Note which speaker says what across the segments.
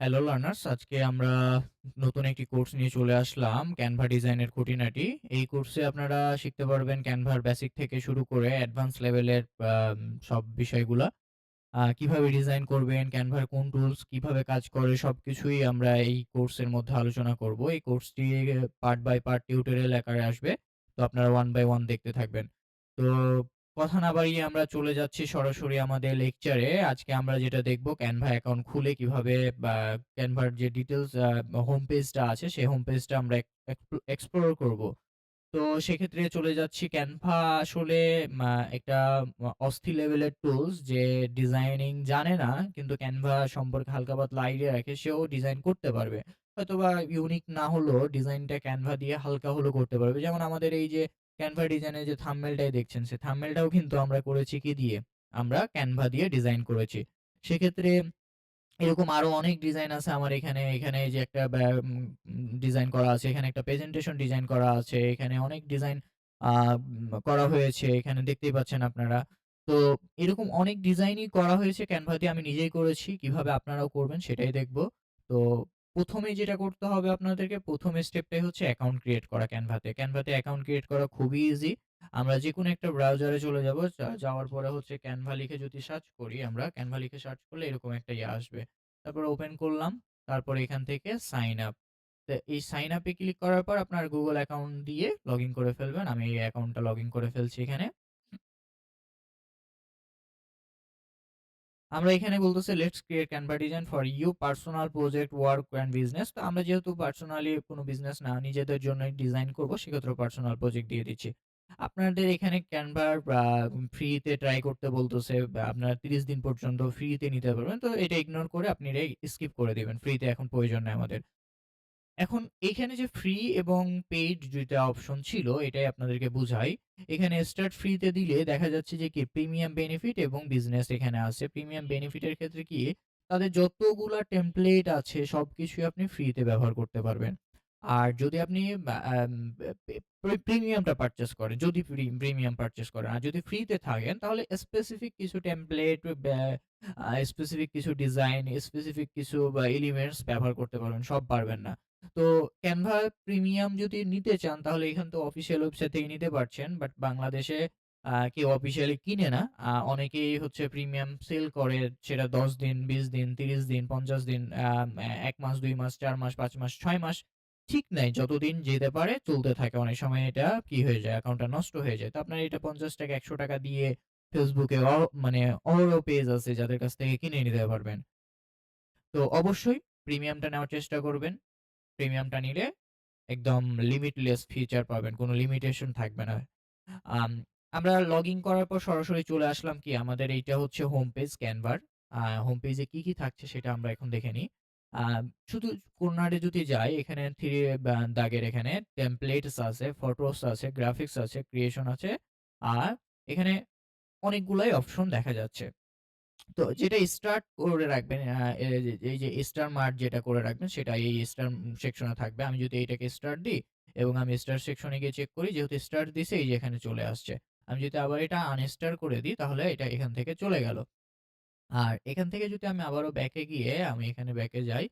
Speaker 1: Hello learners আজকে আমরা নতুন একটি কোর্স নিয়ে চলে আসলাম ক্যানভা ডিজাইনের খুঁটিনাটি। এই কোর্সে আপনারা শিখতে পারবেন ক্যানভার বেসিক থেকে শুরু করে অ্যাডভান্স লেভেলের সব বিষয়গুলা। কীভাবে ডিজাইন করবেন ক্যানভার কোন টুলস কীভাবে কাজ করে, সবকিছুই আমরা এই কোর্সের মধ্যে আলোচনা করব। এই কোর্সটি পার্ট বাই পার্ট টিউটোরিয়াল আকারে আসবে, তো আপনারা ওয়ান বাই ওয়ান দেখতে থাকবেন। তো কথা না বাড়িয়ে আমরা চলে যাচ্ছি সরাসরি আমাদের লেকচারে আজকে আমরা যেটা দেখব ক্যানভা অ্যাকাউন্ট খুলে কীভাবে, বা ক্যানভার যে ডিটেলস হোম পেজটা আছে, সেই হোম পেজটা আমরা এক্সপ্লোর করব। তো সেক্ষেত্রে চলে যাচ্ছি ক্যানভা আসলে একটা অস্থি লেভেলের টুলস যে ডিজাইনিং জানে না, কিন্তু ক্যানভা সম্পর্কে হালকা পাতলা আইডিয়া রাখে, সেও ডিজাইন করতে পারবে। হয়তোবা ইউনিক না হলেও ডিজাইনটা ক্যানভা দিয়ে হালকা হলেও করতে পারবে। যেমন আমাদের এই যে ক্যানভা ডিজাইনের যে থাম্বনেলটাই দেখছেন, সে থাম্বনেলটাও কিন্তু আমরা করেছি কি দিয়ে? আমরা ক্যানভা দিয়ে ডিজাইন করেছি। সেক্ষেত্রে এরকম আরও অনেক ডিজাইন আছে আমার এখানে। এখানে যে একটা ডিজাইন করা আছে, এখানে একটা প্রেজেন্টেশন ডিজাইন করা আছে, এখানে অনেক ডিজাইন করা হয়েছে, এখানে দেখতেই পাচ্ছেন আপনারা। তো এরকম অনেক ডিজাইনই করা হয়েছে ক্যানভা দিয়ে, আমি নিজেই করেছি। কীভাবে আপনারাও করবেন সেটাই দেখব। তো প্রথমে যেটা করতে হবে আপনাদেরকে, প্রথম স্টেপটাই হচ্ছে অ্যাকাউন্ট ক্রিয়েট করা ক্যানভাতে ক্যানভাতে অ্যাকাউন্ট ক্রিয়েট করা খুবই ইজি আমরা যে কোনো একটা ব্রাউজারে চলে যাব যাওয়ার পরে হচ্ছে ক্যানভা লিখে যদি সার্চ করি আমরা ক্যানভা লিখে সার্চ করলে এরকম একটা ইয়ে আসবে। তারপর ওপেন করলাম, তারপর এখান থেকে সাইন আপ এই সাইন আপে ক্লিক করার পর আপনার গুগল অ্যাকাউন্ট দিয়ে লগ করে ফেলবেন। আমি এই অ্যাকাউন্টটা লগ করে ফেলছি এখানে। আমরা এখানে বলতেছি let's create Canva design for you personal project work and business তো আমরা যেহেতু পার্সোনালি কোনো বিজনেস না, নিজেদের জন্য ডিজাইন করব, সেক্ষেত্রে পার্সোনাল প্রজেক্ট দিয়ে দিচ্ছি। আপনাদের এখানে ক্যানভার ফ্রিতে ট্রাই করতে বলতেছে আপনারা তিরিশ দিন পর্যন্ত ফ্রিতে নিতে পারবেন। তো এটা ইগনোর করে আপনি স্কিপ করে দেবেন। ফ্রিতে এখন প্রয়োজন নেই আমাদের। এখন এখানে যে ফ্রি এবং পেইড দুইটা অপশন ছিল, এটাই আপনাদেরকে বুঝাই। এখানে স্টার্ট ফ্রিতে দিলে দেখা যাচ্ছে যে কি প্রিমিয়াম বেনিফিট এবং বিজনেস এখানে আছে। প্রিমিয়াম বেনিফিটের ক্ষেত্রে কি, তাদের যতগুলা টেমপ্লেট আছে, সবকিছুই আপনি ফ্রিতে ব্যবহার করতে পারবেন। আর যদি আপনি প্রিমিয়ামটা পারচেস করেন, যদি প্রিমিয়াম পারচেস করেন, আর যদি ফ্রিতে থাকেন, তাহলে স্পেসিফিক কিছু টেমপ্লেট স্পেসিফিক কিছু ডিজাইন স্পেসিফিক কিছু এলিমেন্টস ব্যবহার করতে পারবেন, সব পারবেন না। তো ক্যানভা প্রিমিয়াম যদি নিতে চান, তাহলে এখান তো অফিসিয়াল ওয়েবসাইট থেকে নিতে পারছেন বাট বাংলাদেশে কেউ অফিসিয়ালি কিনে না। অনেকেই হচ্ছে প্রিমিয়াম সেল করে, সেটা দশ দিন, বিশ দিন, তিরিশ দিন, পঞ্চাশ দিন এক মাস, দুই মাস, চার মাস, পাঁচ মাস, ছয় মাস, ঠিক নাই। যতদিন যেতে পারে, চলতে থাকে। অনেক সময় এটা কি হয়ে যায় অ্যাকাউন্টটা নষ্ট হয়ে যায়। তো আপনার এটা পঞ্চাশ টাকা, একশো টাকা দিয়ে ফেসবুকে মানে অরো পেজ আছে, যাদের কাছ থেকে কিনে নিতে পারবেন। তো অবশ্যই প্রিমিয়ামটা নেওয়ার চেষ্টা করবেন। প্রিমিয়ামটা নিলে একদম লিমিটলেস ফিচার পাবেন, কোনো লিমিটেশন থাকবে না। আমরা লগ ইন করার পর সরাসরি চলে আসলাম কি? আমাদের এইটা হচ্ছে হোম পেজ ক্যানভার হোম পেজে কি কি থাকছে সেটা আমরা এখন দেখে নিই। শুধু কর্নারে যদি যাই, এখানে থ্রি দাগের এখানে টেমপ্লেটস আছে ফটোস আছে গ্রাফিক্স আছে ক্রিয়েশন আছে, আর এখানে অনেকগুলাই অপশন দেখা যাচ্ছে। তো যেটা স্টার্ট করে রাখবেন এই যে স্টার মার্ক যেটা করে রাখবেন, সেটা এই স্টার সেকশনে থাকবে। আমি যদি এইটাকে স্টার্ট দিই এবং আমি স্টার সেকশনে গিয়ে চেক করি, যেহেতু স্টার্ট দিছে, এই যে এখানে চলে আসছে। আমি যদি আবার এটা আনস্টার করে দিই, তাহলে এটা এখান থেকে চলে গেল। আর এখান থেকে যদি আমি আবারও ব্যাকে গিয়ে আমি এখানে ব্যাকে যাই,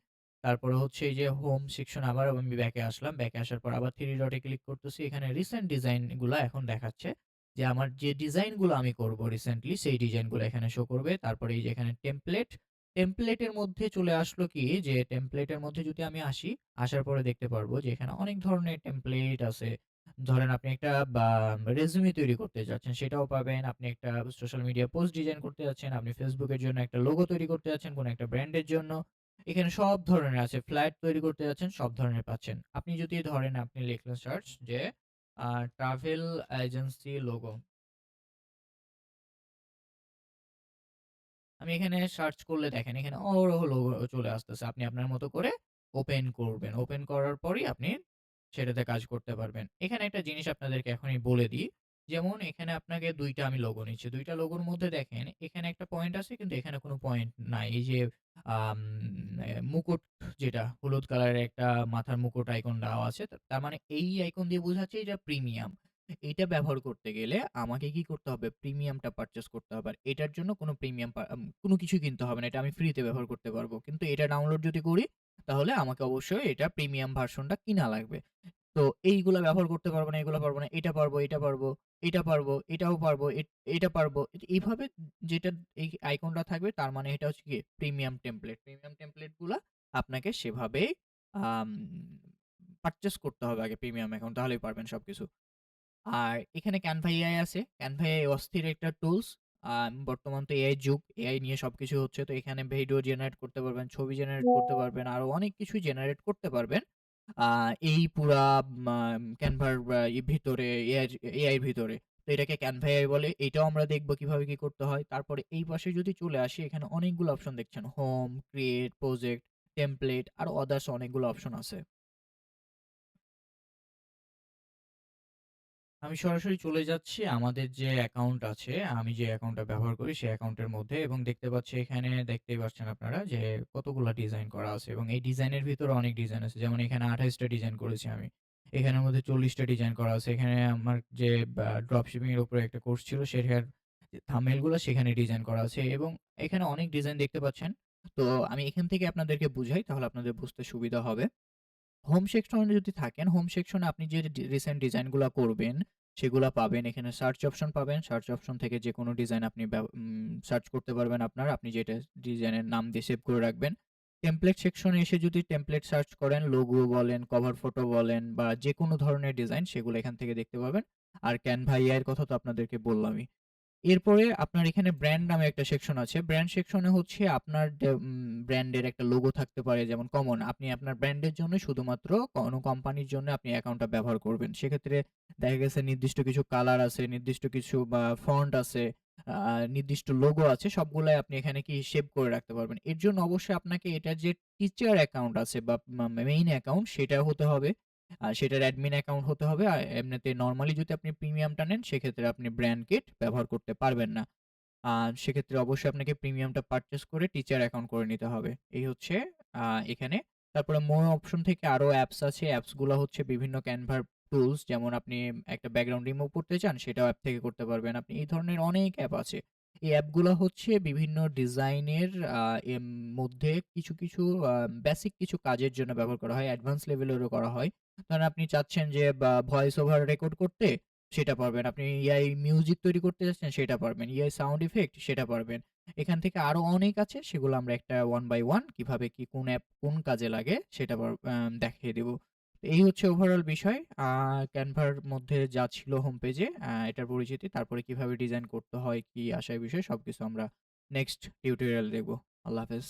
Speaker 1: তারপরে হচ্ছে এই যে হোম সেকশন আবার আমি ব্যাকে আসলাম। ব্যাকে আসার পর আবার থ্রি ডটে ক্লিক করতেছি। এখানে রিসেন্ট ডিজাইনগুলো এখন দেখাচ্ছে। যে আমার যে ডিজাইনগুলো আমি করব রিসেন্টলি সেই ডিজাইনগুলো এখানে শো করবে। তারপরে এই যে এখানে টেমপ্লেট টেমপ্লেটের মধ্যে চলে আসলো কি? যে টেমপ্লেটের মধ্যে যদি আমি আসি, আসার পরে দেখতে পারব যে এখানে অনেক ধরনের টেমপ্লেট আছে। ধরেন আপনি একটা রেজুমি তৈরি করতে যাচ্ছেন, সেটাও পাবেন। আপনি একটা সোশ্যাল মিডিয়া পোস্ট ডিজাইন করতে যাচ্ছেন, আপনি ফেসবুকের জন্য একটা লোগো তৈরি করতে যাচ্ছেন, কোনো একটা ব্র্যান্ডের জন্য। এখানে সব ধরনের আছে ফ্ল্যাট তৈরি করতে যাচ্ছেন, সব ধরনের পাচ্ছেন। আপনি যদি ধরেন, আপনি লিখলেন সার্চ যে ট্রাভেল এজেন্সি লোগো। আমি এখানে সার্চ করলে দেখেন, এখানে অরহ লোগো চলে আসতেছে। আপনি আপনার মতো করে ওপেন করবেন। ওপেন করার পরই আপনি সেটাতে কাজ করতে পারবেন। এখানে একটা জিনিস আপনাদেরকে এখনই বলে দিই। যেমন এখানে আপনাকে দুইটা আমি লোগো নিচ্ছি। দুইটা লোগোর মধ্যে দেখেন, এখানে একটা পয়েন্ট আছে, কিন্তু এখানে কোনো পয়েন্ট নাই। এই যে মুকুট যেটা, হলুদ কালারের একটা মাথার মুকুট আইকন দেওয়া আছে তার মানে এই আইকন দিয়ে বোঝাচ্ছে এটা প্রিমিয়াম এটা ব্যবহার করতে গেলে আমাকে কি করতে হবে? প্রিমিয়ামটা পারচেস করতে হবে। আর এটার জন্য কোনো প্রিমিয়াম কোনো কিছু কিনতে হবে না। এটা আমি ফ্রিতে ব্যবহার করতে পারব। কিন্তু এটা ডাউনলোড যদি করি, তাহলে আমাকে অবশ্যই এটা প্রিমিয়াম ভার্সনটা কিনা লাগবে। তো এইগুলা ব্যবহার করতে পারব না, এগুলা পারব না। এটা পারব, এটা পারব, এটা পারব, এটাও পারব, এটা পারব। এইভাবে যেটা এই আইকনটা থাকবে তার মানে এটা হচ্ছে কি প্রিমিয়াম টেমপ্লেট। প্রিমিয়াম টেমপ্লেটগুলা আপনাকে সেভাবেই আম পারচেজ করতে হবে আগে প্রিমিয়াম অ্যাকাউন্ট তাহলেই পারবেন সবকিছু। আর এখানে Canva AI আছে। Canva AI অস্থির একটা টুলস। বর্তমান তো এআই যুগ। এআই নিয়ে সবকিছু হচ্ছে। তো এখানে ভিডিও জেনারেট করতে পারবেন, ছবি জেনারেট করতে পারবেন, আরও অনেক কিছু জেনারেট করতে পারবেন। এই পুরা ক্যানভার ভিতরে এআই ভিতরে। তো এটাকে ক্যানভা এআই বলে। এটাও আমরা দেখব কীভাবে কি করতে হয়। তারপরে এই পাশে যদি চলে আসি এখানে অনেকগুলো অপশন দেখছেন। হোম, ক্রিয়েট, প্রজেক্ট, টেমপ্লেট আর অদার্স অনেকগুলো অপশন আছে। আমি সরাসরি চলে যাচ্ছি আমাদের যে অ্যাকাউন্ট আছে, আমি যে অ্যাকাউন্টটা ব্যবহার করি সেই অ্যাকাউন্টের মধ্যে এবং দেখতে পাচ্ছি এখানে দেখতেই পাচ্ছেন আপনারা যে কতগুলা ডিজাইন করা আছে এবং এই ডিজাইনের ভিতরে অনেক ডিজাইন আছে। যেমন এখানে ২৮ টা ডিজাইন করেছি আমি। এখানের মধ্যে চল্লিশটা ডিজাইন করা আছে। এখানে আমার যে বা ড্রপ শিপিং এর উপরে একটা কোর্স ছিল সেটার থাম্বনেইলগুলা সেখানে ডিজাইন করা আছে এবং এখানে অনেক ডিজাইন দেখতে পাচ্ছেন। তো আমি এখান থেকে আপনাদেরকে বুঝাই তাহলে আপনাদের বুঝতে সুবিধা হবে। হোম সেকশনে যদি থাকেন, হোম সেকশনে আপনি যে রিসেন্ট ডিজাইনগুলা করবেন সেগুলা পাবেন। এখানে সার্চ অপশন পাবেন। সার্চ অপশন থেকে যেকোনো ডিজাইন আপনি সার্চ করতে পারবেন আপনার। আপনি যেটা ডিজাইনের নাম দিয়ে সেভ করে রাখবেন। টেমপ্লেট সেকশনে এসে যদি টেমপ্লেট সার্চ করেন, লোগো বলেন, কভার ফটো বলেন বা যেকোনো ধরনের ডিজাইন সেগুলো এখান থেকে দেখতে পাবেন। আর এর কথা তো আপনাদেরকে বললামই। এরপরে আপনার এখানে ব্র্যান্ড নামে একটা সেকশন আছে। ব্র্যান্ড সেকশনে হচ্ছে আপনার ব্র্যান্ডের একটা লোগো থাকতে পারে যেমন কমন। আপনি আপনার ব্র্যান্ডের জন্য শুধুমাত্র কোনো কোম্পানির জন্য আপনি অ্যাকাউন্টটা ব্যবহার করবেন। সেক্ষেত্রে দেখা গেছে নির্দিষ্ট কিছু কালার আছে, নির্দিষ্ট কিছু বা ফন্ট আছে, নির্দিষ্ট লোগো আছে সবগুলাই আপনি এখানে কি সেভ করে রাখতে পারবেন। এর জন্য অবশ্যই আপনাকে এটা যে টিচার অ্যাকাউন্ট আছে বা মেইন অ্যাকাউন্ট সেটা হতে হবে। আর সেটার অ্যাডমিন অ্যাকাউন্ট হতে হবে। আর এমনিতে নরমালি যদি আপনি প্রিমিয়ামটা নেন সেক্ষেত্রে আপনি ব্র্যান্ড কিট ব্যবহার করতে পারবেন না। আ সেক্ষেত্রে অবশ্যই আপনাকে প্রিমিয়ামটা পারচেজ করে টিচার অ্যাকাউন্ট করে নিতে হবে। এই হচ্ছে এখানে। তারপরে মোর অপশন থেকে আরও অ্যাপস আছে। অ্যাপসগুলা হচ্ছে বিভিন্ন Canva র টুলস যেমন আপনি একটা ব্যাকগ্রাউন্ড রিমুভ করতে চান সেটাও অ্যাপ থেকে করতে পারবেন। আপনি এই ধরনের অনেক অ্যাপ আছে। এই অ্যাপগুলা হচ্ছে বিভিন্ন ডিজাইনের মধ্যে কিছু, কিছু বেসিক কিছু কাজের জন্য ব্যবহার করা হয়। অ্যাডভান্স লেভেলেরও করা হয়। ধরেন আপনি চাচ্ছেন যে ভয়েস ওভার রেকর্ড করতে সেটা পারবেন। আপনি এআই মিউজিক তৈরি করতে চাচ্ছেন সেটা পারবেন। এআই সাউন্ড ইফেক্ট সেটা পারবেন। এখান থেকে আরও অনেক আছে সেগুলো আমরা একটা ওয়ান বাই ওয়ান কীভাবে কি কোন অ্যাপ কোন কাজে লাগে সেটা দেখিয়ে দিব। এই হচ্ছে ওভারঅল বিষয়। Canva মধ্যে যা ছিল হোম পেজে এটার পরিচিতি। তারপরে কীভাবে ডিজাইন করতে হয়, কি আশায় বিষয় সবকিছু আমরা নেক্সট টিউটোরিয়ালে দেখব। আল্লাহ হাফেজ।